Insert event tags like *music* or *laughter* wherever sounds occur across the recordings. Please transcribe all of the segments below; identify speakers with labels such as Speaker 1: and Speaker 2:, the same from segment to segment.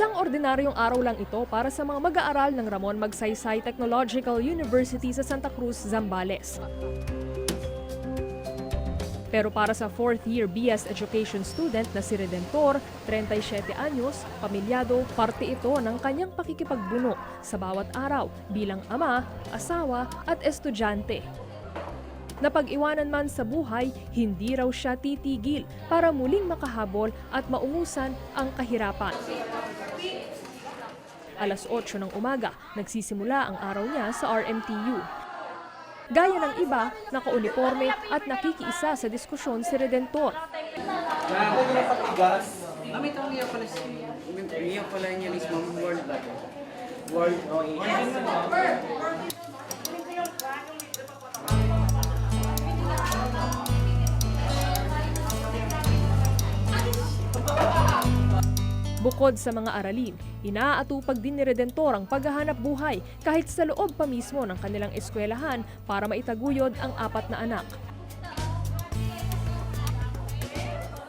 Speaker 1: Isang ordinaryong araw lang ito para sa mga mag-aaral ng Ramon Magsaysay Technological University sa Santa Cruz, Zambales. Pero para sa fourth year BS Education student na si Redentor, 37 anyos, pamilyado, parte ito ng kanyang pakikipagbuno sa bawat araw bilang ama, asawa at estudyante. Napag-iwanan man sa buhay, hindi raw siya titigil para muling makahabol at maungusan ang kahirapan. Alas 8 ng umaga, nagsisimula ang araw niya sa RMTU. Gaya ng iba, naka-uniforme at nakikiisa sa diskusyon si Redentor.
Speaker 2: Mami, ito ang pala si... Iya pala niya is Ma'am World. World, oh,
Speaker 1: Bukod sa mga aralin, inaatupag din ni Redentor ang paghahanap buhay kahit sa loob pa mismo ng kanilang eskwelahan para maitaguyod ang apat na anak.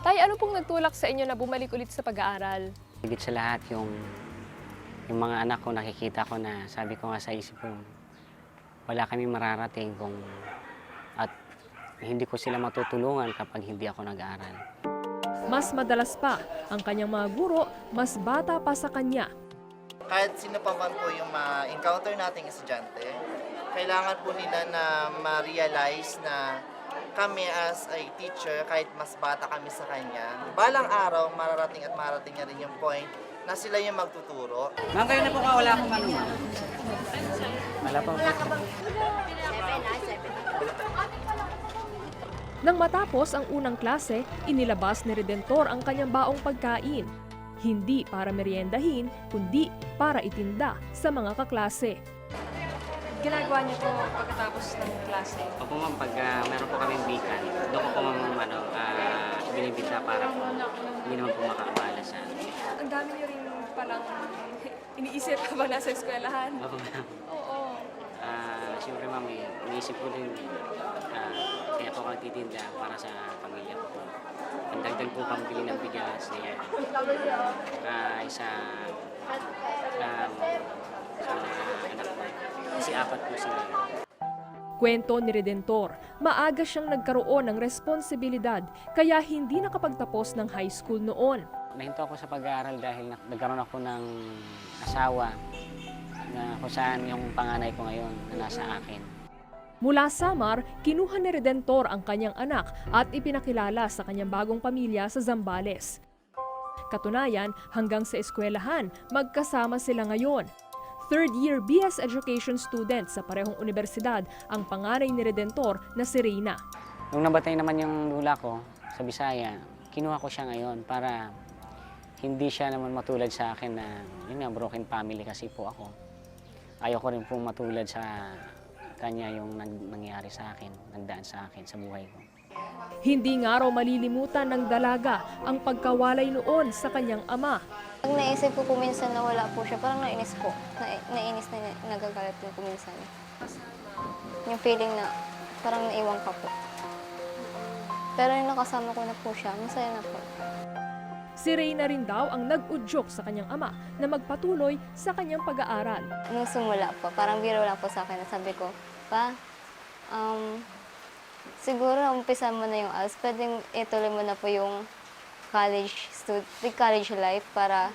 Speaker 1: Tay, ano pong nagtulak sa inyo na bumalik ulit sa pag-aaral?
Speaker 3: Higit sa lahat yung, yung mga anak ko nakikita ko na sabi ko nga sa isip ko, wala kami mararating kung at hindi ko sila matutulungan kapag hindi ako nag-aaral.
Speaker 1: Mas madalas pa, ang kanyang mga guro mas bata pa sa kanya.
Speaker 4: kahit sino pa man po yung ma-encounter nating estudyante, kailangan po nila na ma-realize na kami as a teacher, kahit mas bata kami sa kanya, balang araw mararating at mararating niya rin yung point na sila yung magtuturo.
Speaker 2: Ma'am, kayo na po ka, wala akong ano.
Speaker 3: Wala pa
Speaker 1: Nang matapos ang unang klase, inilabas ni Redentor ang kanyang baong pagkain. Hindi para meriendahin, kundi para itinda sa mga kaklase.
Speaker 5: ginagawa niyo po pagkatapos ng klase?
Speaker 3: Opo ma'am, pag ah, meron po kaming bikan, doon ko po ma'am ano, ah, binibita para po hindi naman po makaabala sa ano.
Speaker 5: Ang dami niyo rin palang *laughs* iniisip habang nasa eskwelahan.
Speaker 3: Opo ma'am.
Speaker 5: Oo.
Speaker 3: Siyempre ma'am, eh, iniisip ko din, ah, kaya po ako nagtitinda para sa pamilya ko po. Ang dagdag po pambili ng bigas, eh, ah, isa, um, sa anak ko. Kasi apat po sila.
Speaker 1: Kwento ni Redentor, maaga siyang nagkaroon ng responsibilidad kaya hindi nakapagtapos ng high school noon.
Speaker 3: Nahinto ako sa pag-aaral dahil nagkaroon ako ng asawa na kung saan yung panganay ko ngayon na nasa akin.
Speaker 1: Mula Samar, kinuha ni Redentor ang kanyang anak at ipinakilala sa kanyang bagong pamilya sa Zambales. Katunayan, hanggang sa eskwelahan, magkasama sila ngayon. Third year BS Education student sa parehong universidad ang panganay ni Redentor na si Reyna.
Speaker 3: Nung nabatay naman yung lula ko sa Bisaya, kinuha ko siya ngayon para hindi siya naman matulad sa akin na yun nga, broken family kasi po ako. Ayoko rin po matulad sa kanya yung nangyari sa akin, nagdaan sa akin sa buhay ko.
Speaker 1: Hindi nga raw malilimutan ng dalaga ang pagkawalay noon sa kanyang ama.
Speaker 6: Pag naisip ko kung minsan na wala po siya, parang nainis po. Na, nainis na nagagalit din po minsan. Yung feeling na parang naiwan ka po. Pero yung nakasama ko na po siya, masaya na po.
Speaker 1: Si Reyna rin daw ang nag-udyok sa kanyang ama na magpatuloy sa kanyang pag-aaral.
Speaker 6: Nung sumula po, parang biro lang po sa akin. Sabi ko, pa, um, siguro umpisa mo na yung ALS, pwedeng ituloy mo na po yung college stud college life para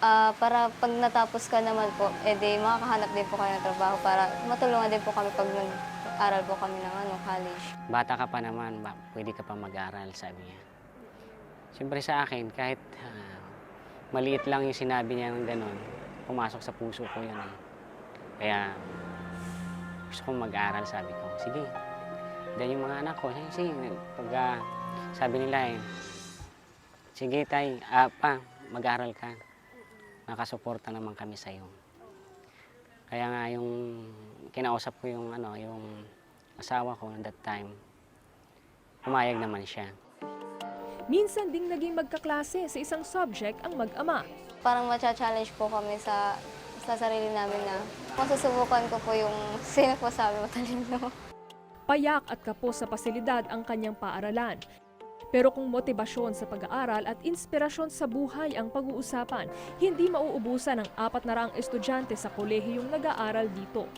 Speaker 6: ah, para pag natapos ka naman po, edi makakahanap din po kayo ng trabaho para matulungan din po kami pag nag-aral po kami ng ano, college.
Speaker 3: Bata ka pa naman, ba, pwede ka pa mag-aral, sabi niya. Siyempre sa akin, kahit ah, maliit lang yung sinabi niya ng gano'n, pumasok sa puso ko yun eh. Kaya gusto kong mag-aral, sabi ko. Sige. Then yung mga anak ko, sige, sige. Pag ah, sabi nila eh, sige tay, ah, pa, mag-aral ka. Nakasuporta naman kami sa'yo. Kaya nga yung kinausap ko yung ano, yung asawa ko at that time, pumayag naman siya.
Speaker 1: Minsan ding naging magkaklase sa isang subject ang mag-ama.
Speaker 6: Parang matcha-challenge po kami sa sa sarili namin na masusubukan ko po yung *laughs* sino po sabi matalino.
Speaker 1: Payak at kapos sa pasilidad ang kanyang paaralan. Pero kung motibasyon sa pag-aaral at inspirasyon sa buhay ang pag-uusapan, hindi mauubusan ng apat na raang estudyante sa kolehiyong nag-aaral dito.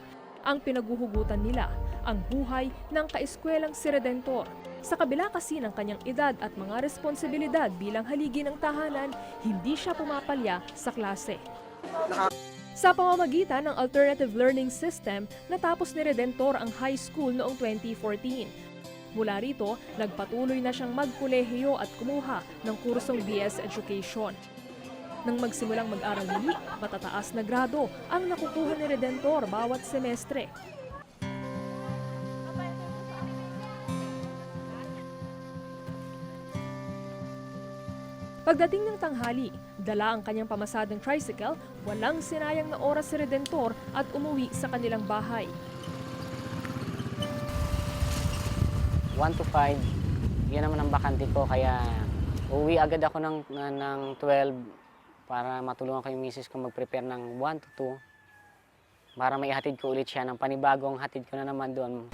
Speaker 1: Ang pinaguhugutan nila, ang buhay ng kaeskwelang si Redentor. Sa kabila kasi ng kanyang edad at mga responsibilidad bilang haligi ng tahanan, hindi siya pumapalya sa klase. Sa pamamagitan ng Alternative Learning System, natapos ni Redentor ang high school noong 2014. Mula rito, nagpatuloy na siyang magkolehiyo at kumuha ng kursong BS Education. Nang magsimulang mag-aral muli, matataas na grado ang nakukuha ni Redentor bawat semestre. Pagdating ng tanghali, dala ang kanyang pamasadang tricycle, walang sinayang na oras si Redentor at umuwi sa kanilang bahay.
Speaker 3: 1 to 5, yan naman ang bakante ko. Kaya uwi agad ako ng, na, ng 12 para matulungan ko yung misis ko mag-prepare ng 1 to 2 para may hatid ko ulit siya ng panibagong hatid ko na naman doon.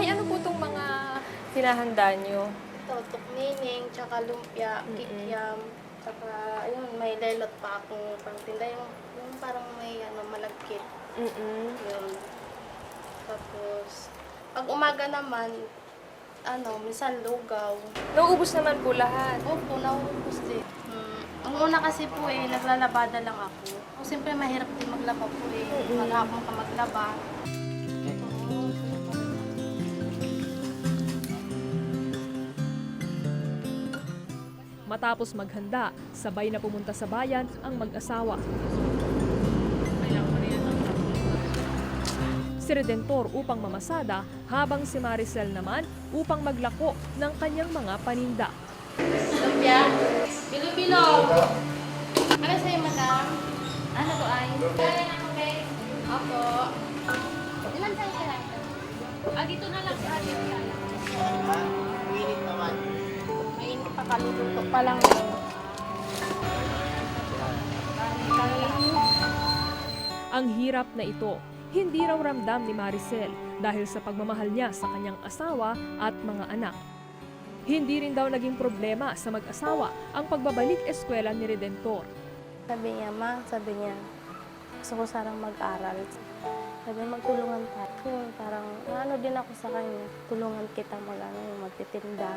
Speaker 5: Nay, ano po itong mga hinahanda nyo?
Speaker 7: Ito, tukmining, tsaka lumpia, kikiam, tsaka ayun, may lelot pa akong pangtinda. Yung, yung parang may ano, malagkit.
Speaker 5: Mm-mm.
Speaker 7: Yun. Tapos, pag umaga naman, ano, minsan lugaw.
Speaker 5: Nauubos naman po lahat.
Speaker 7: Opo, nauubos din. Hmm. Ang una kasi po eh, naglalabada lang ako. Siyempre mahirap din maglaba po eh. Maghapon ka maglaba.
Speaker 1: Matapos maghanda, sabay na pumunta sa bayan ang mag-asawa. Si Redentor upang mamasada, habang si Maricel naman upang maglako ng kanyang mga paninda.
Speaker 7: Lumpia, bilo-bilo. Ano sa'yo, madam? Ano to ay? Kaya na kape. Opo. Ilan sa'yo kaya? Ah, dito na lang si Ate.
Speaker 4: Naman.
Speaker 7: Mainit pa lang.
Speaker 1: Ang hirap na ito, hindi raw ramdam ni Maricel dahil sa pagmamahal niya sa kanyang asawa at mga anak. Hindi rin daw naging problema sa mag-asawa ang pagbabalik eskwela ni Redentor.
Speaker 7: Sabi niya, ma, sabi niya, gusto ko sarang mag-aral. Sabi niya, magtulungan tayo. Parang ano din ako sa kanya, tulungan kita mag, ano, magtitinda.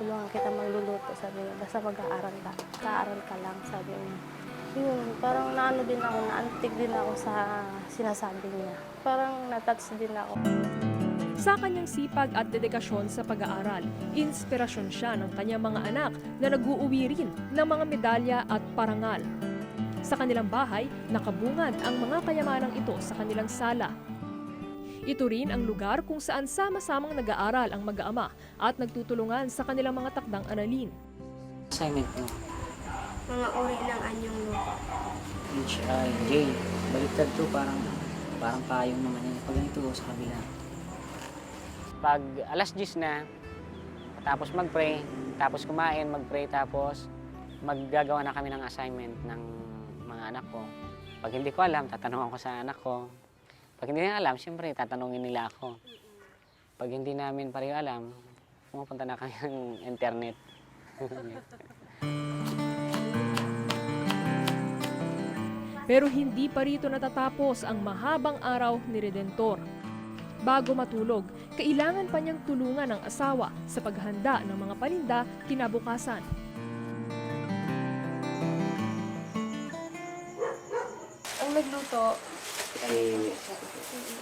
Speaker 7: Tulungan kita magluluto, sabi niya. Basta mag-aaral ka. Kaaral ka lang, sabi niya. Yun, parang naano din ako, naantig din ako sa sinasabi niya. Parang natouch din ako.
Speaker 1: Sa kanyang sipag at dedikasyon sa pag-aaral, inspirasyon siya ng kanyang mga anak na nag-uuwi rin ng mga medalya at parangal. Sa kanilang bahay, nakabungad ang mga kayamanang ito sa kanilang sala. Ito rin ang lugar kung saan sama-samang nag-aaral ang mag-aama at nagtutulungan sa kanilang mga takdang aralin.
Speaker 3: Assignment mo,
Speaker 7: Mga uri ng anyong lupa.
Speaker 8: H, I, J. Baliktad to, parang, parang payong naman yan. Pag ganito sa kabila.
Speaker 3: Pag alas 10 na, tapos mag-pray, tapos kumain, mag-pray, tapos maggagawa na kami ng assignment ng mga anak ko. Pag hindi ko alam, tatanungan ko sa anak ko. Pag hindi nila alam, siyempre, tatanungin nila ako. Pag hindi namin pareho alam, pumupunta na kami ng internet. *laughs*
Speaker 1: Pero hindi pa rito natatapos ang mahabang araw ni Redentor. Bago matulog, kailangan pa niyang tulungan ang asawa sa paghanda ng mga paninda kinabukasan.
Speaker 5: Ang nagluto,
Speaker 3: Eh,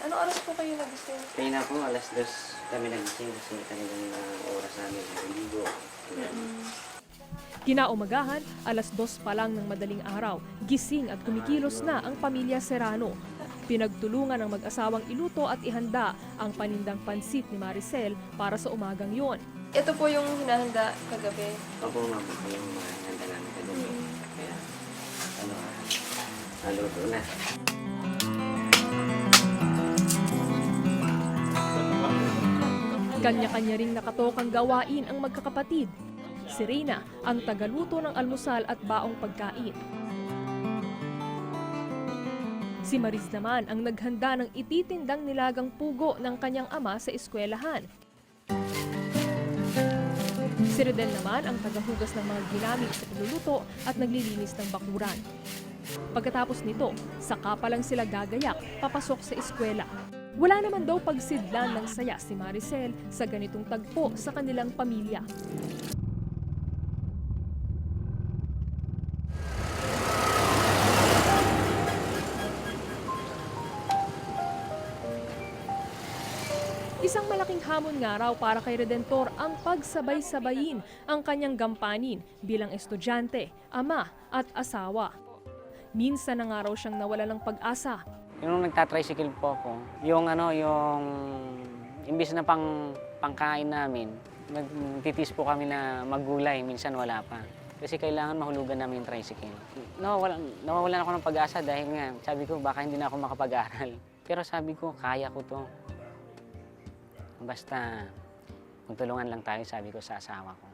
Speaker 5: ano oras po kayo nagising?
Speaker 3: kaya na po, alas dos kami nagising kasi talagang uh, oras namin ligo.
Speaker 1: Kinaumagahan, alas dos pa lang ng madaling araw, gising at kumikilos na ang pamilya Serrano. Pinagtulungan ng mag-asawang iluto at ihanda ang panindang pansit ni Maricel para sa umagang yon.
Speaker 5: Ito po yung hinahanda kagabi.
Speaker 3: Opo nga po yung mga handa namin kagabi. Kaya, ano, naluto na.
Speaker 1: Kanya-kanya ring nakatokang gawain ang magkakapatid. Si Reyna ang tagaluto ng almusal at baong pagkain. Si Maris naman ang naghanda ng ititindang nilagang pugo ng kanyang ama sa eskwelahan. Si Redel naman ang tagahugas ng mga ginamit sa pagluluto at naglilinis ng bakuran. Pagkatapos nito, saka pa lang sila gagayak papasok sa eskwela. Wala naman daw pagsidlan ng saya si Maricel sa ganitong tagpo sa kanilang pamilya. Isang malaking hamon nga raw para kay Redentor ang pagsabay-sabayin ang kanyang gampanin bilang estudyante, ama at asawa. Minsan na nga raw siyang nawala ng pag-asa
Speaker 3: Yung nagtatricycle po ako, yung ano, yung imbis na pang pangkain namin, nagtitis po kami na maggulay, minsan wala pa. Kasi kailangan mahulugan namin yung tricycle. Nawawalan, nawawalan ako ng pag-asa dahil nga, sabi ko, baka hindi na ako makapag-aral. *laughs* Pero sabi ko, kaya ko to. Basta, magtulungan lang tayo, sabi ko sa asawa ko.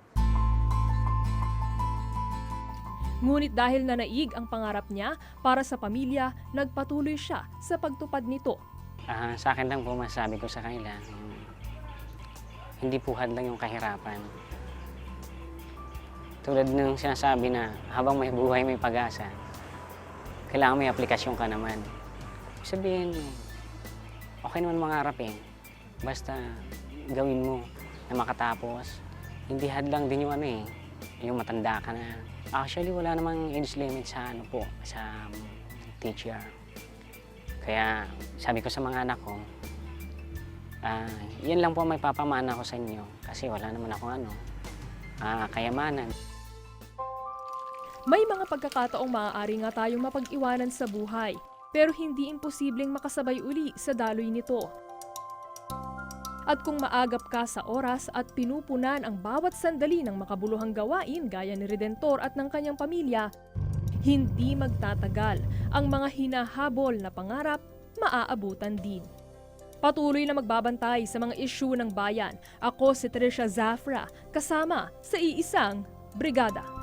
Speaker 1: Ngunit dahil nanaig ang pangarap niya para sa pamilya, nagpatuloy siya sa pagtupad nito.
Speaker 3: Ah, sa akin lang po masasabi ko sa kanila, hindi puhad lang yung kahirapan. Tulad ng sinasabi na habang may buhay may pag-asa, kailangan may aplikasyon ka naman. Ibig Sabihin, okay naman mangarap eh. Basta gawin mo na makatapos. Hindi hadlang din yung ano eh, yung matanda ka na. Actually, wala namang age limit sa ano po, sa um, teacher. Kaya sabi ko sa mga anak ko, ah, yan lang po may papamana ko sa inyo kasi wala naman ako ano, ah, kayamanan.
Speaker 1: May mga pagkakataong maaari nga tayong mapag-iwanan sa buhay, pero hindi imposibleng makasabay uli sa daloy nito. At kung maagap ka sa oras at pinupunan ang bawat sandali ng makabuluhang gawain gaya ni Redentor at ng kanyang pamilya, hindi magtatagal ang mga hinahabol na pangarap maaabutan din. Patuloy na magbabantay sa mga isyu ng bayan. Ako si Tricia Zafra, kasama sa iisang brigada.